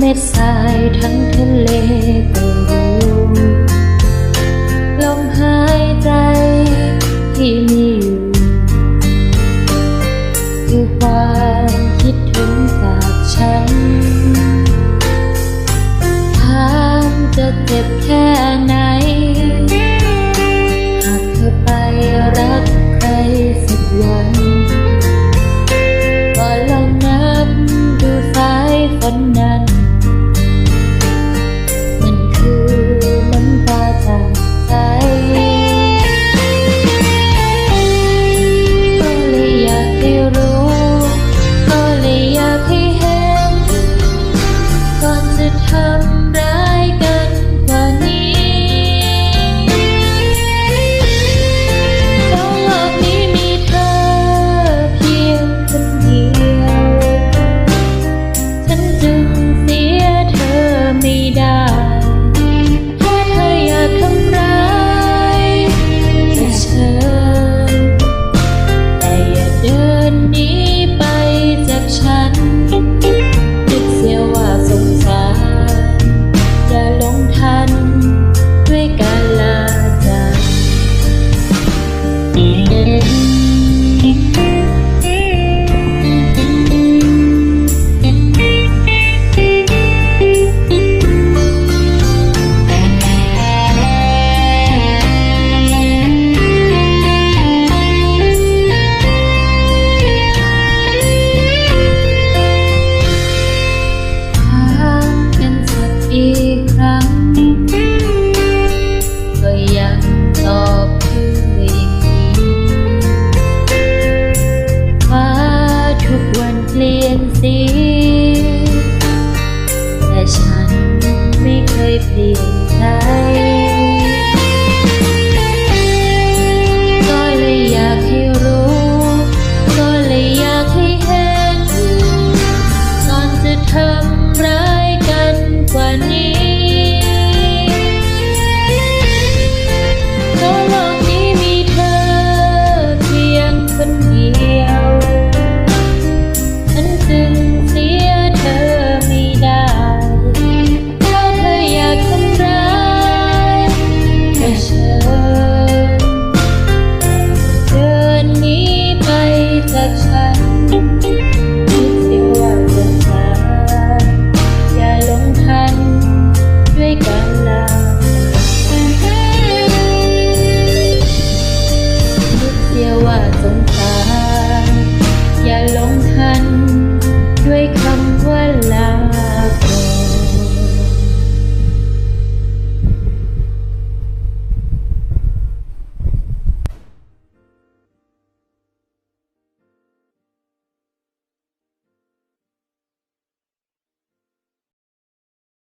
เม็ดทรายทั้งทะเลก็รู้ลมหายใจที่มีอยู่คือความคิดถึงจากฉันถามจะเจ็บแค่ไหน หากเธอไปรักใครสักวันก็ลองนับดูสายฝนนั้น